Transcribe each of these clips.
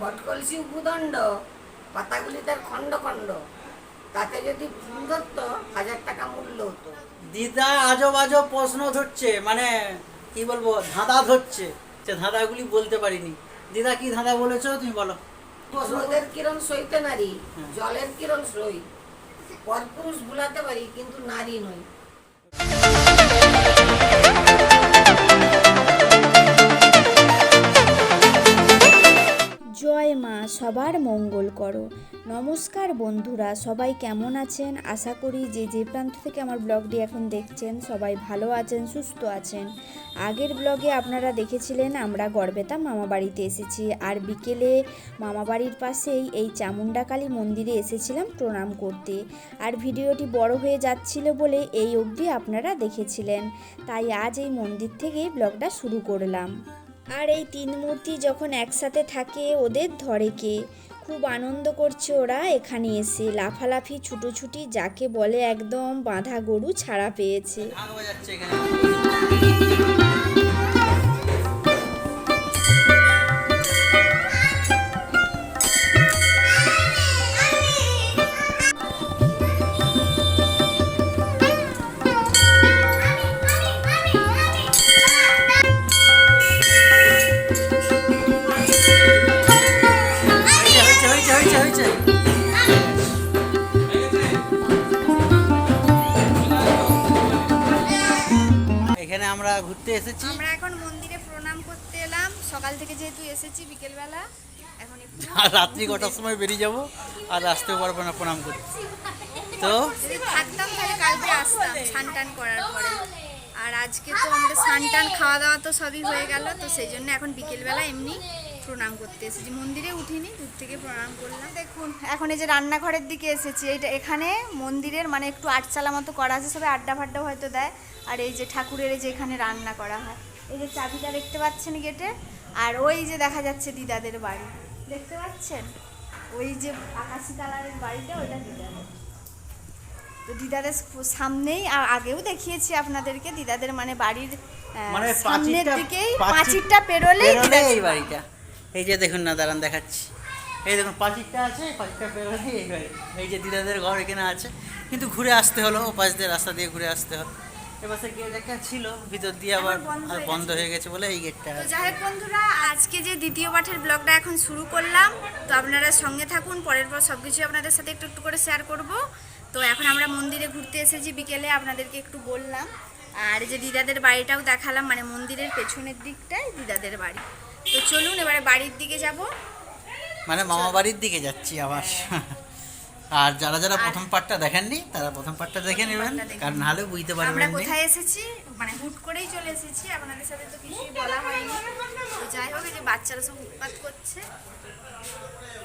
ঘটকলসি উপদণ্ড পাতাগুলি তার খণ্ড খণ্ড তাতে যদি ফুল ধরতো হাজার টাকা মূল্য হতো। দিদা আজব আজব প্রশ্ন ধরছে মানে কি বলব ধাঁধা ধরছে যে ধাঁধাগুলি বলতে পারিনি। দিদা কি ধাঁধা বলেছ তুমি বলো। রোদের কিরণ সইতে নারী হ্যাঁ। জলের কিরণ সই। পরপুরুষ ভুলাতে পারি কিন্তু নারী নই। জয় মা, সবার মঙ্গল করো। নমস্কার বন্ধুরা, সবাই কেমন আছেন? আশা করি যে যে প্রান্ত থেকে আমার ব্লগটি এখন দেখছেন, সবাই ভালো আছেন, সুস্থ আছেন। আগের ব্লগে আপনারা দেখেছিলেন, আমরা গড়বেতা মামা বাড়িতে এসেছি। আর বিকেলে মামা বাড়ির পাশেই এই চামুণ্ডা কালী মন্দিরে এসেছিলাম প্রণাম করতে। আর ভিডিওটি বড় হয়ে যাচ্ছিল বলে এই অবধি আপনারা দেখেছিলেন। তাই আজ এই মন্দির থেকেই ব্লগটা শুরু করলাম। আর এই তিন মূর্তি যখন একসাথে থাকে ওদের ধরে কে? খুব আনন্দ করছে ওরা এখানে এসে। লাফালাফি, ছুটোছুটি যাকে বলে একদম বাঁধা গরু ছাড়া পেয়েছে। রাত্রি কটার সময় বেরিয়ে যাব আর আসতেও পারব না প্রণাম করতে তো? থাকতাম তাহলে কালকে আসতাম স্নান টান করার পরে। আর আজকে তো আমাদের স্নান টান খাওয়া দাওয়া তো সবই হয়ে গেল তো সেই জন্য এখন বিকেলবেলা এমনি প্রণাম করতে এসেছি। মন্দিরে উঠিনি দূর থেকে প্রণাম করলাম। দেখুন এখন এই যে রান্নাঘরের দিকে এসেছি এইটা এখানে মন্দিরের মানে একটু আটচালা মতো করা আছে সবাই আড্ডা ফাড্ডা হয়তো দেয়। আর এই যে ঠাকুরের এই যে এখানে রান্না করা হয়। এই যে চাবিটা দেখতে পাচ্ছেন গেটে আর ওই যে দেখা যাচ্ছে দিদাদের বাড়ি। দেখতে পাচ্ছেন? ওই যে আকাশি কালারের বাড়িটা ওইটা দিদাদের তো দিদাদের সামনেই আর আগেও দেখিয়েছি আপনাদেরকে দিদাদের মানে বাড়ির মানে সামনের দিকেই পাঁচিরটা পেরোলেই এই বাড়িটা। এই যে দেখুন না দাঁড়ান দেখাচ্ছি। এই দেখুন পাঁচিরটা আছে পাঁচিরটা বেরোলে এই বাড়ি। এই যে দিদাদের ঘর এখানে আছে। কিন্তু ঘুরে আসতে হলো ও পাশ দিয়ে রাস্তা দিয়ে ঘুরে আসতে হলো। এবার গেট একটা ছিল ভিতর দিয়ে আবার বন্ধ হয়ে গেছে। বলে এই গেটটা তো যাই হোক বন্ধুরা আজকে যে দ্বিতীয় পাঠের ব্লগটা এখন শুরু করলাম তো আপনারা সঙ্গে থাকুন পরের পর সব কিছু আপনাদের সাথে একটু একটু করে শেয়ার করব। তো এখন আমরা মন্দিরে ঘুরতে এসেছি বিকেলে আপনাদেরকে একটু বললাম। আর যে দিদাদের বাড়িটাও দেখালাম মানে মন্দিরের পেছনের দিকটাই দিদাদের বাড়ি। তো চলুন এবারে বাড়ির দিকে যাব। মানে মামা বাড়ির দিকে যাচ্ছি আবার। আর যারা যারা প্রথম পার্টটা দেখেননি তারা প্রথম পার্টটা দেখে নেবেন কারণ নাহলে বুঝতে পারবেন না কোথায় এসেছি? মানে হুট করেই চলে এসেছি আপনাদের সাথে তো কিছুই বলা হয়নি। তো যাই হোক এই যে বাচ্চারা সব উৎপাত করছে।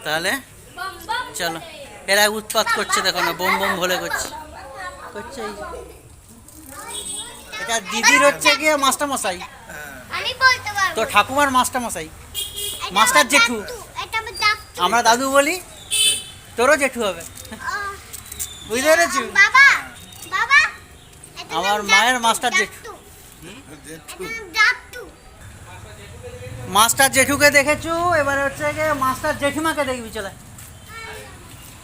তাহলে চলো এরা উৎপাত করছে দেখো না বোম বোম ভলে করছে। করছে এই এটা দিদির হচ্ছে গিয়ে মাস্টার মশাই আমি বলতে পারব। তো ঠাকুমার মাস্টার মশাই মাস্টার জেঠু। এটা আমরা দাদু বলি তোরও জেঠু হবে। বুঝতে পেরেছি বাবা বাবা আমার মায়ের মাস্টার জেঠু। মাস্টার জেঠুকে দেখেছু এবারে হচ্ছে গিয়ে মাস্টার জেঠিমাকে দেখবি চলে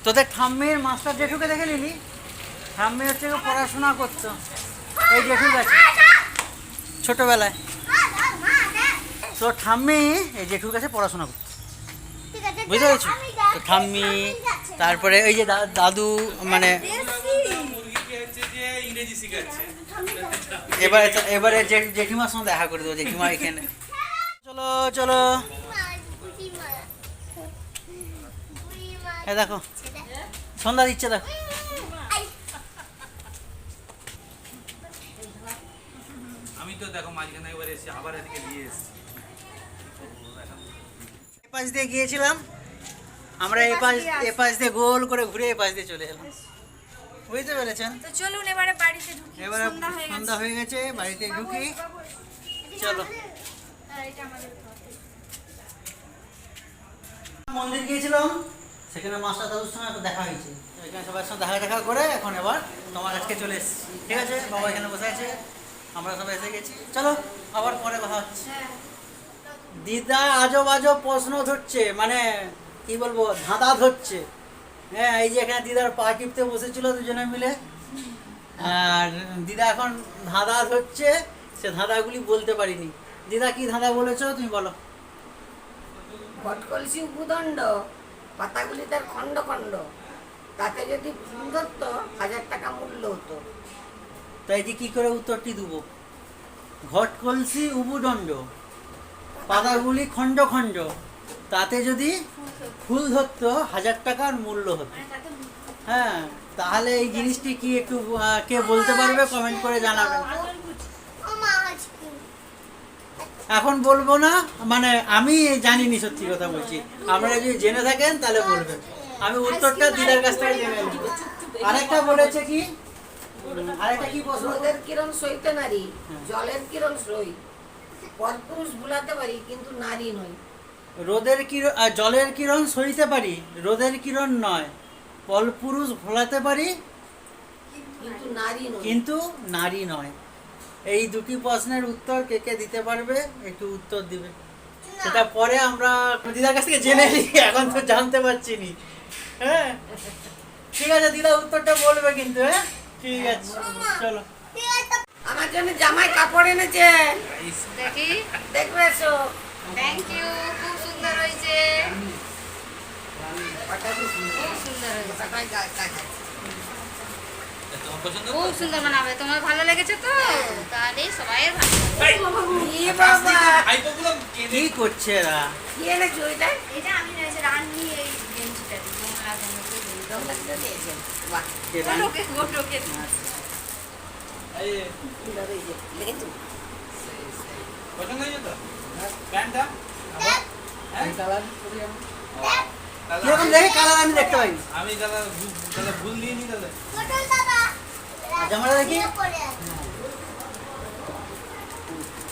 তোদের ঠাম্মির মাস্টার জেঠুকে দেখে নিলি ঠাম্মি হচ্ছে গিয়ে পড়াশোনা করতো এই জেঠু গেছে ছোটবেলায় তো ঠাম্মি এই জেঠুর কাছে পড়াশোনা করতো বুঝতে পেরেছি তো ঠাম্মি তারপরে ওই যে দাদু মানে এবারে এবারে জেঠিমার সঙ্গে দেখা করে দেবো জেঠিমা এখানে চলো চলো। বুড়িমা। দেখো সন্ধ্যা দিচ্ছে দেখো আমি তো দেখো মাঝখানে একবার এসে আবার এদিকে নিয়ে এসেছি পাশ দিয়ে গিয়েছিলাম আমরা এ পাশ এ পাশ দিয়ে গোল করে ঘুরে এ পাশ দিয়ে চলে এলাম। বুঝতে পেরেছেন? তো চলুন এবারে বাড়িতে ঢুকি। এবারে সন্ধ্যা হয়ে গেছে। সন্ধ্যা হয়ে গেছে বাড়িতে ঢুকি। চলো। ঘর। মন্দির গিয়েছিলাম সেখানে মাস্টার দাদুর সঙ্গে একটু দেখা হয়েছে। এখানে সবার সঙ্গে দেখা দেখা করে এখন এবার তোমার কাছকে চলে এসেছি। ঠিক আছে? বাবা এখানে বসে আছে। আমরা সবাই এসে গেছি। চলো আবার পরে কথা হচ্ছে। হ্যাঁ। দিদা আজব আজব প্রশ্ন ধরছে মানে কি বলব ধাঁধা ধরছে। হ্যাঁ এই যে এখানে দিদার পা টিপতে বসেছিল দুজনে মিলে। আর দিদা এখন ধাঁধা ধরছে সে ধাঁধাগুলি বলতে পারিনি। দিদা কি ধাঁধা বলেছ তুমি বলো। ঘটকলসি উপদণ্ড পাতাগুলি তার খণ্ড খণ্ড। তাতে যদি ফুল ধরতো হাজার টাকা মূল্য হতো। তাই যে কি করে উত্তরটি দেবো? ঘট কলসি উবুদণ্ড পাতাগুলি খণ্ড খণ্ড। তাতে যদি ফুল ধরতো হাজার টাকার মূল্য হতো। হ্যাঁ তাহলে এই জিনিসটি কি একটু কে বলতে পারবে? কমেন্ট করে জানাবেন। এখন বলব না মানে আমি জানিনি সত্যি কথা বলছি। আপনারা যদি জেনে থাকেন তাহলে বলবেন। আমি উত্তরটা দিদার কাছ থেকে জেনে আরেকটা বলেছে কি? আরেকটা কি রোদের কিরণ সইতে নারী জলের কিরণ সই। পরপুরুষ ভুলাতে পারি কিন্তু নারী নই। রোদের কিরণ জলের কিরণ সইতে পারি রোদের কিরণ নয়। পলপুরুষ ভোলাতে পারি কিন্তু নারী নই কিন্তু নারী নয়। এই দুটি প্রশ্নের উত্তর কে কে দিতে পারবে? একটু উত্তর দিবে। সেটা পরে আমরা দিদার কাছ থেকে জেনে নিই এখন তো জানতে পারছি নি। হ্যাঁ? ঠিক আছে দিদা উত্তরটা বলবে কিন্তু হ্যাঁ? ঠিক আছে চলো। আমার জন্য জামাই কাপড় এনেছে। দেখি। দেখবে এসো। থ্যাংক ইউ খুব সুন্দর হয়েছে। খুব সুন্দর বানাবে। তোমার ভালো লেগেছে তো? তাহলে সবাই কি করছে এরা? কি এনেছো ওইটা এটা আমি নিয়েছি রান্নি এই গেঞ্জিটা তোমরা তোমরা কিনে দিয়েছে বাহ কে রান- ওটোকে ওটোকে এই সুন্দর হয়েছে। দেখেছ পছন্দ হয়েছে তো? প্যান্টটা? কীরকম দেখে কালার আমি দেখতে পাইনি। আমি দাদা দাদা ভুল দিয়ে নি দাদা জামাটা দেখি। বিয়ে করে আছে।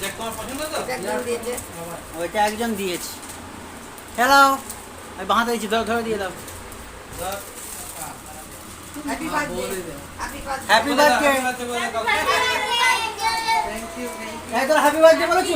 দেখ তোমার পছন্দ তো? এটা একজন দিয়েছে। ওইটা একজন দিয়েছে। হ্যালো আমি বাঁধা দিয়েছি ধরো ধরে দিয়ে দাও। Happy birthday happy birthday. Thank you thank you happy birthday বলেছু?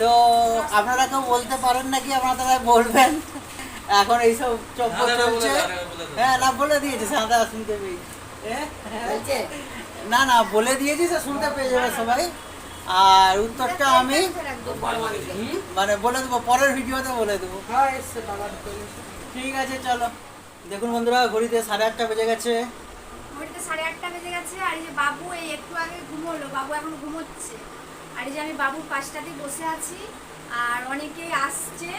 তো আপনারা কেউ বলতে পারেন নাকি আপনারা বলবেন? এখন এইসব ধাঁধাটা চলছে। হ্যাঁ না বলে দিয়েছে সাদা শুনতে পেয়ে। বলছে? না না বলে দিয়েছি সে শুনতে পেয়ে যাবে সবাই। আর উত্তরটা আমি মানে বলে দেবো পরের ভিডিওতে বলে দেবো। ঠিক আছে চলো। দেখুন বন্ধুরা ঘড়িতে সাড়ে আটটা বেজে গেছে। ঘড়িতে সাড়ে আটটা বেজে গেছে আর এই যে বাবু এই একটু আগে ঘুমোলো বাবু এখন ঘুমোচ্ছে। আর এই যে আমি বাবুর পাশটাতেই বসে আছি আর অনেকেই আসছে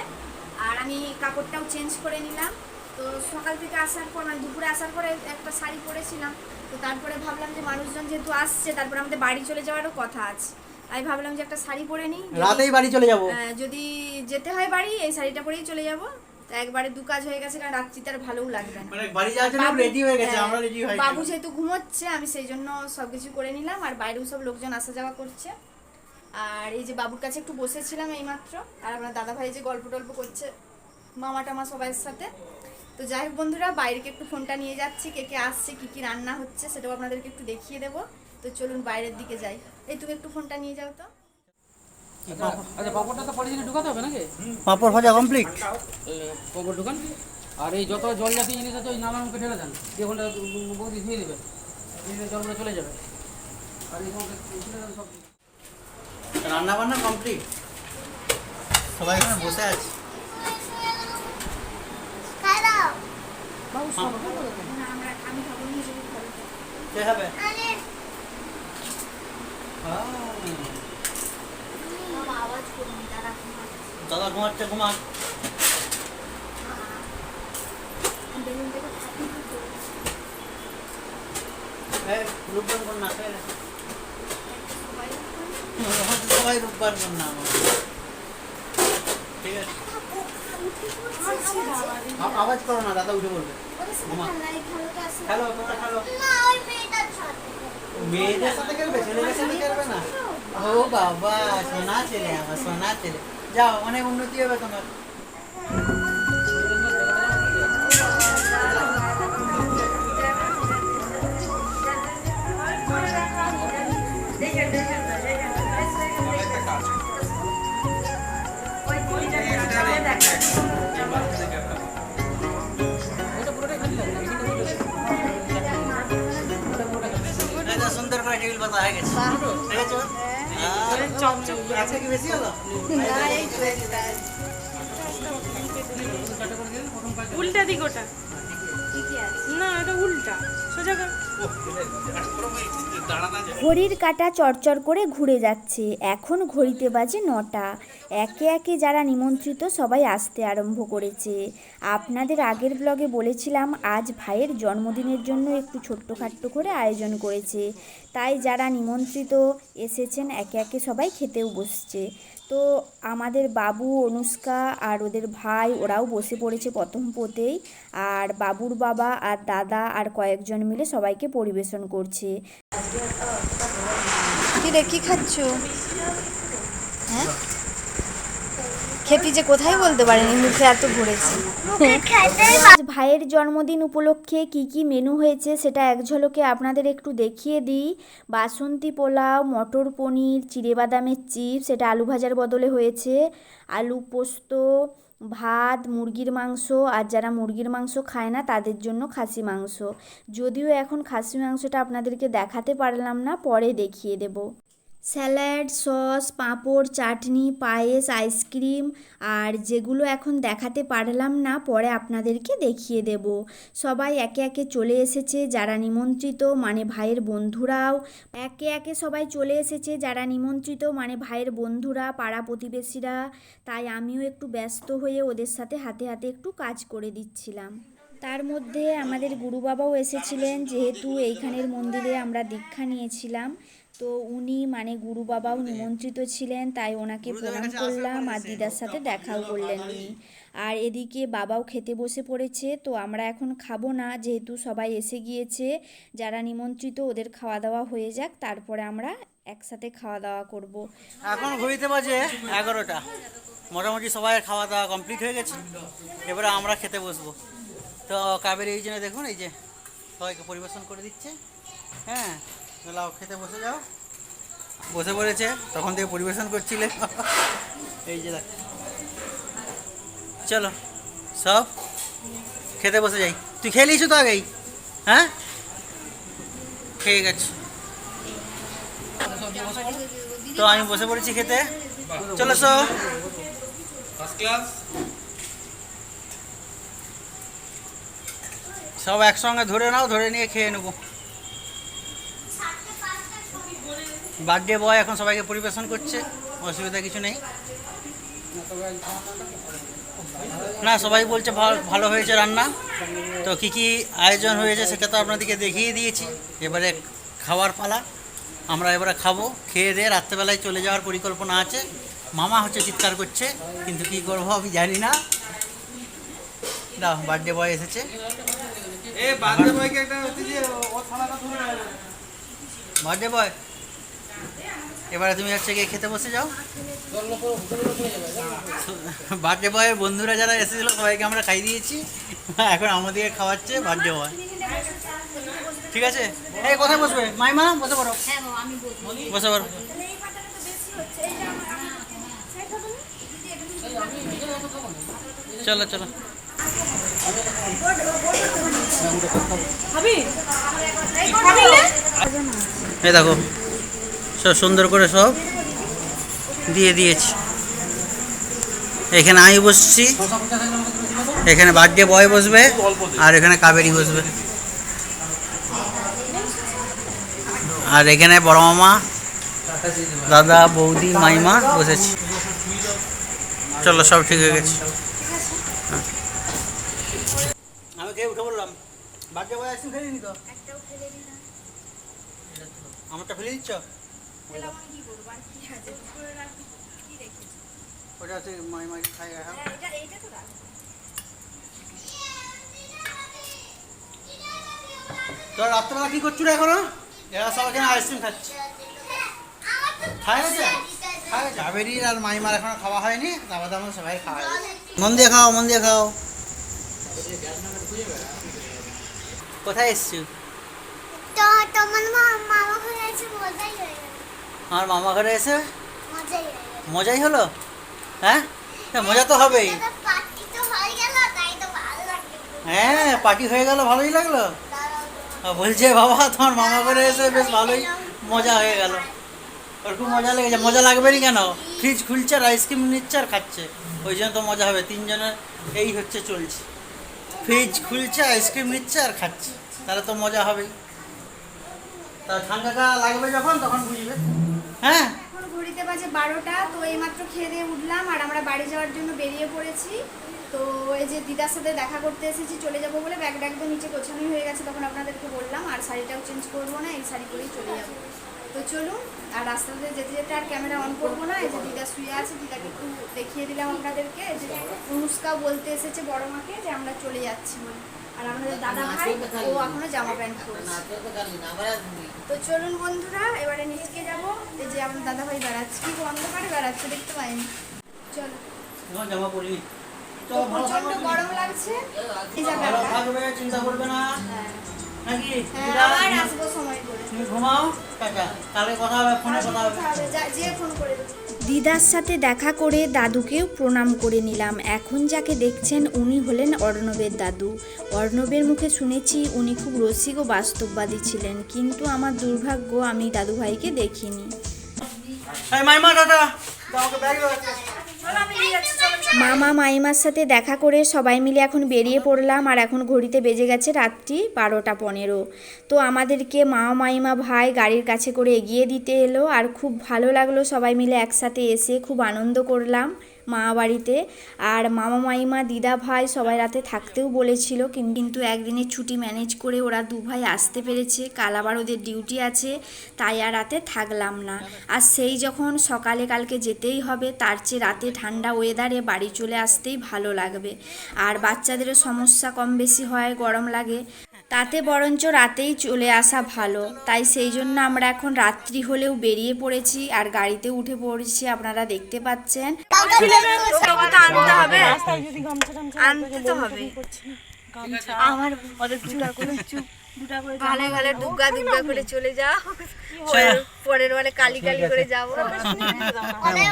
আর আমি কাপড়টাও চেঞ্জ করে নিলাম। তো সকাল থেকে আসার পর মানে দুপুরে আসার পরে একটা শাড়ি পরেছিলাম তো তারপরে ভাবলাম যে মানুষজন যেহেতু আসছে তারপরে আমাদের বাড়ি চলে যাওয়ারও কথা আছে। আমি ভাবলাম যে একটা শাড়ি পরে নিই রাতেই বাড়ি চলে যাব। আহ, যদি যেতে হয় বাড়ি এই শাড়িটা পরেই চলে যাব। তো একবারে দু কাজ হয়ে গেছে কারণ রাত্রিতে আর ভালোও লাগবে না। মানে বাড়ি যাওয়ার জন্য বাবু- রেডি হয়ে গেছে হ্যাঁ, আমরা রেডি হই বাবু যেহেতু ঘুমোচ্ছে আমি সেই জন্য সবকিছু করে নিলাম আর বাইরেও সব লোকজন আসা যাওয়া করছে। আর এই যে বাবুর কাছে একটু বসেছিলাম এইমাত্র আর আমার দাদা ভাই যে গল্প টল্প করছে মামা টামা সবাইয়ের সাথে। তো যাই হোক বন্ধুরা বাইরেকে একটু ফোনটা নিয়ে যাচ্ছি কে কে আসছে কী কী রান্না হচ্ছে সেটাও আপনাদেরকে একটু দেখিয়ে দেবো। তো চলুন বাইরের দিকে যাই। এই তুমি একটু ফোনটা নিয়ে যাও তো। আচ্ছা ভাজা কমপ্লিট পাপড় ঢুকান। আর এই যত জল জাতীয় জিনিস আছে ওই নালার মুখে ঢেলে দেন। দিয়ে ওখানটা বৌদি ধুয়ে দেবে। জলগুলো চলে যাবে। আর এই সব রান্না বান্না কমপ্লিট সবাই এখানে বসে আছে? কে হবে? দাদা দাদা ঘুমাচ্ছে ফাটিয়ে দিত। এই রূপবান কর না খেয়ে নে। আওয়াজ করো না দাদা উঠে বলবে মেয়েদের ও বাবা সোনা সোনা যাও অনেক উন্নতি হবে তোমার উল্টা দিক ওটা না এটা উল্টা সোজা কর ঘড়ির কাঁটা চরচর করে ঘুরে যাচ্ছে। এখন ঘড়িতে বাজে নটা। একে একে যারা নিমন্ত্রিত সবাই আসতে আরম্ভ করেছে। আপনাদের আগের ব্লগে বলেছিলাম, আজ ভাইয়ের জন্মদিনের জন্য একটু ছোট্টখাট্ট করে আয়োজন করেছে। তাই যারা নিমন্ত্রিত এসেছেন, একে একে সবাই খেতেও বসছে। তো আমাদের বাবু অনুষ্কা আর ওদের ভাই ওরাও বসে পড়েছে প্রথম পোতেই আর বাবুর বাবা আর দাদা আর কয়েকজন মিলে সবাইকে পরিবেশন করছে। কি রে কি খাচ্ছ? হ্যাঁ? খেপি যে কোথায় বলতে পারেনি মুখে এত ঘুরেছে। আজ ভাইয়ের জন্মদিন উপলক্ষে কি কি মেনু হয়েছে সেটা এক ঝলকে আপনাদের একটু দেখিয়ে দিই। বাসন্তী পোলাও মটর পনির চিড়ে বাদামের চিপস সেটা আলু ভাজার বদলে হয়েছে। আলু পোস্ত ভাত মুরগির মাংস আর যারা মুরগির মাংস খায় না তাদের জন্য খাসি মাংস। যদিও এখন খাসি মাংসটা আপনাদেরকে দেখাতে পারলাম না পরে দেখিয়ে দেবো। Salad, sauce, papad, chutney, payesh, ice cream আর যেগুলো এখন দেখাতে পারলাম না, পরে আপনাদেরকে দেখিয়ে দেব। সবাই একে একে চলে এসেছে যারা নিমন্ত্রিত মানে ভাইয়ের বন্ধুরাও। একে একে সবাই চলে এসেছে যারা নিমন্ত্রিত মানে ভাইয়ের বন্ধুরা, পাড়া প্রতিবেশীরা। তাই আমিও একটু ব্যস্ত হয়ে ওদের সাথে হাতে হাতে একটু কাজ করে দিচ্ছিলাম। তার মধ্যে আমাদের গুরু বাবাও এসেছিলেন, যেহেতু এইখানের মন্দিরে আমরা দীক্ষা নিয়েছিলাম। তো উনি মানে গুরু বাবাও নিমন্ত্রিত ছিলেন তাই ওনাকে প্রণাম করলাম আর দিদার সাথে দেখাও করলেন উনি। আর এদিকে বাবাও খেতে বসে পড়েছে তো আমরা এখন খাব না যেহেতু সবাই এসে গিয়েছে যারা নিমন্ত্রিত ওদের খাওয়া দাওয়া হয়ে যাক তারপরে আমরা একসাথে খাওয়া দাওয়া করব। এখন ঘড়িতে বাজে এগারোটা। মোটামুটি সবাই খাওয়া দাওয়া কমপ্লিট হয়ে গেছে। এবারে আমরা খেতে বসবো। তো কাবের এই জন্য দেখুন এই যে সবাইকে পরিবেশন করে দিচ্ছে। হ্যাঁ। লাও খেতে বসে যাও। বসে পড়েছে তখন থেকে পরিবেশন করছিলে। এই যে চলো সব খেতে বসে যাই। তুই খেয়ে নিয়েছো তো আগেই হ্যাঁ? ঠিক আছে তো আমি বসে পড়েছি খেতে। চলো সো ফার্স্ট ক্লাস সব একসঙ্গে ধরে নাও ধরে নিয়ে খেয়ে নেব। বার্থডে বয় এখন সবাইকে পরিবেশন করছে অসুবিধা কিছু নেই। না সবাই বলছে ভালো- ভালো হয়েছে রান্না। তো কি কি আয়োজন হয়েছে সেটা তো আপনাদেরকে দেখিয়ে দিয়েছি। এবারে খাওয়ার পালা। আমরা এবারে খাব খেয়ে দিয়ে রাত্রেবেলায় চলে যাওয়ার পরিকল্পনা আছে। মামা হচ্ছে চিৎকার করছে কিন্তু কি করব আমি জানি না। দাও বার্থডে বয় এসেছে। Birthday boy? এবারে তুমি হচ্ছে গিয়ে খেতে বসে যাও। বার্থডে বয়ের বন্ধুরা যারা এসেছিল সবাইকে আমরা খাই দিয়েছি। এখন আমাদেরকে খাওয়াচ্ছে বার্থডে বয়। ঠিক আছে? এই কোথায় বসবে? মাইমা বসে পড়ো। বসে। পড়ো। চলো চলো। এই দেখো। সব সুন্দর করে সব দিয়ে দিয়েছি। এখানে আমি বসছি এখানে বার্থডে বয় বসবে আর এখানে কাবেরি বসবে। আর এখানে বড় মামা দাদা বৌদি মাইমা বসেছি। চলো সব ঠিক হয়ে গেছে। আমি খেয়ে উঠে বললাম বার্থডে বয় আইসক্রিম খেয়ে নি। তো আমারটা ফেলে দিচ্ছ? ওটা হচ্ছে মাই মাই খাই হ্যাঁ, এটা এইটা তো রাত্রেবেলা কি করছ রে এখনও? এরা সব এখানে আইসক্রিম খাচ্ছে। খায় গেছে কাবেরির আর মাইমার এখনও খাওয়া হয়নি। তারপর আমাদের সবাই খাওয়া মন দিয়ে খাও মন দিয়ে খাও। কোথায় এসছো? তো তোমার মা মামা ঘরে আছে মজাই হয়ে আমার মামা ঘরে এসে মজাই হলো? হ্যাঁ? মজা তো হবেই। হয়ে পার্টি হয়ে গেল ভালোই লাগল। বলছে বাবা তোমার মামা ঘরে এসে বেশ ভালোই মজা হয়ে গেল। ওর খুব মজা লেগেছে। মজা লাগবে না কেন? ফ্রিজ খুলছে আর আইসক্রিম নিচ্ছে আর খাচ্ছে। ওই জন্য তো মজা হবে। তিনজনের এই হচ্ছে চলছে। ফ্রিজ খুলছে আইসক্রিম নিচ্ছে আর খাচ্ছে। তাহলে তো মজা হবেই। তা ঠান্ডাটা লাগবে যখন তখন বুঝবে। হ্যাঁ। এখন ঘড়িতে বাজে বারোটা, তো এইমাত্র খেয়ে দিয়ে উঠলাম আর আমরা বাড়ি যাওয়ার জন্য বেরিয়ে পড়েছি। তো এই যে দিদার সাথে দেখা করতে এসেছি, চলে যাব বলে ব্যাগটা একদম নিচে গোছানোই হয়ে গেছে, তখন আপনাদেরকে বললাম, আর শাড়িটাও চেঞ্জ করব না, এই শাড়ি পরেই চলে যাব। তো চলুন, আর রাস্তাতে যেতে যেতে আর ক্যামেরা অন করব না, এই যে দিদা শুয়ে আছে, দিদাকে একটু দেখিয়ে দিলাম আপনাদেরকে। যে অনুষ্কা বলতে এসেছে বড় মাকে যে আমরা চলে যাচ্ছি বলে। আর আমাদের দাদা ভাই ও এখনও জামা প্যান্ট পরেছে। তো চলুন বন্ধুরা এবারে নিচকে যাব। এই যে আমার দাদা ভাই বেড়াচ্ছে কি অন্ধকারে বেড়াচ্ছে দেখতে পাইনি। চলো। জামা পরি তো প্রচণ্ড গরম লাগছে। চিন্তা করবে না। হ্যাঁ। নাকি? হ্যাঁ, আবার আসব সময় করে। তুমি ঘুমাও টাটা কালকে কথা হবে ফোনে কথা হবে। কথা হবে, যা- যে ফোন করে দিদার সাথে দেখা করে দাদুকেও প্রণাম করে নিলাম। এখন যাকে দেখছেন উনি হলেন অর্ণবের দাদু। অর্ণবের মুখে শুনেছি উনি খুব রসিক ও বাস্তববাদী ছিলেন কিন্তু আমার দুর্ভাগ্য আমি দাদু ভাইকে দেখিনি মাইমা ব্যাগ একটা। মামা মাইমার সাথে দেখা করে সবাই মিলে এখন বেরিয়ে পড়লাম আর এখন ঘড়িতে বেজে গেছে রাত্রি বারোটা পনেরো। তো আমাদেরকে মা মাইমা ভাই গাড়ির কাছে করে এগিয়ে দিতে এলো আর খুব ভালো লাগল সবাই মিলে একসাথে এসে খুব আনন্দ করলাম। মা বাড়িতে আর মামা মাইমা, দিদা ভাই সবাই রাতে থাকতেও বলেছিল কিন্তু একদিনের ছুটি ম্যানেজ করে ওরা দু ভাই আসতে পেরেছে। কাল আবার ওদের ডিউটি আছে, তাই আর রাতে থাকলাম না। আর সেই যখন সকালে কালকে যেতেই হবে, তার চেয়ে রাতে ঠান্ডা ওয়েদারে বাড়ি চলে আসতেই ভালো লাগবে। আর বাচ্চাদেরও সমস্যা কম বেশি হয়, গরম লাগে। তাতে বরঞ্চ রাতেই চলে আসা ভালো। তাই সেই জন্য আমরা এখন রাত্রি হলেও বেরিয়ে পড়েছি আর গাড়িতে উঠে পড়েছি আপনারা দেখতে পাচ্ছেন। আনতে হবে। আনতে তো হবে। আমার ওদের দুটা করে চুপ দুটা করে ভালো ভালো দুগ্গা দুগ্গা করে চলে যাও। পরের- পরের বারে কালি কালি করে যাব।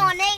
অনেক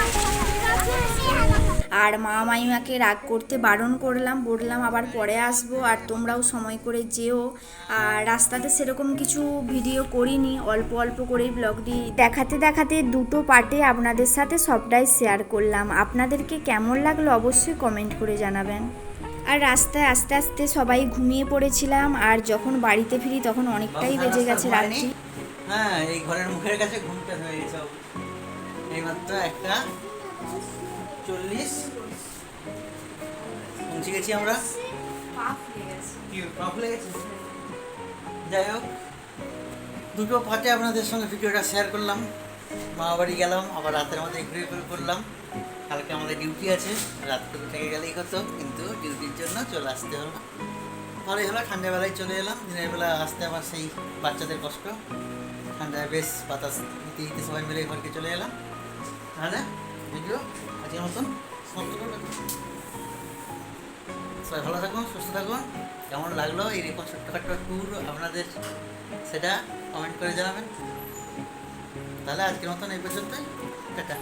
আর মা মাইমাকে রাগ করতে বারণ করলাম বললাম আবার পরে আসব আর তোমরাও সময় করে যেও। আর রাস্তাতে সেরকম কিছু ভিডিও করিনি অল্প অল্প করেই ব্লগটি দেখাতে দেখাতে দুটো পার্টে আপনাদের সাথে সবটাই শেয়ার করলাম। আপনাদেরকে কেমন লাগল অবশ্যই কমেন্ট করে জানাবেন। আর রাস্তায় আস্তে আস্তে সবাই ঘুমিয়ে পড়েছিলাম আর যখন বাড়িতে ফিরি তখন অনেকটাই বেজে গেছে রাত্রি। হ্যাঁ এই ঘরের মুখের কাছে ঘুমটা হয়ে গেছে। এইমাত্র একটা চল্লিশ। পৌঁছে গেছি আমরা। যাই হোক দুটো পার্টে আপনাদের সঙ্গে ভিডিওটা শেয়ার করলাম। মামা বাড়ি গেলাম আবার রাতের মধ্যে ঘুরে ঘুরে করলাম কালকে আমাদের ডিউটি আছে রাতটুকু থেকে গেলেই হতো কিন্তু ডিউটির জন্য চলে আসতে হলো। ভালোই হলো ঠান্ডাবেলায় চলে এলাম। দিনের বেলা আসতে আবার সেই বাচ্চাদের কষ্ট। ঠান্ডায় বেশ বাতাস দিতে দিতে সবাই মিলে ঘরকে চলে এলাম। তাহলে ভিডিও আজকের মতন। সবাই ভালো থাকুন সুস্থ থাকুন কেমন লাগল এইরকম ছোট্টখাট্ট ট্যুর আপনাদের, সেটা কমেন্ট করে জানাবেন। তাহলে আজকের মতন এই পর্যন্তই। টাটা।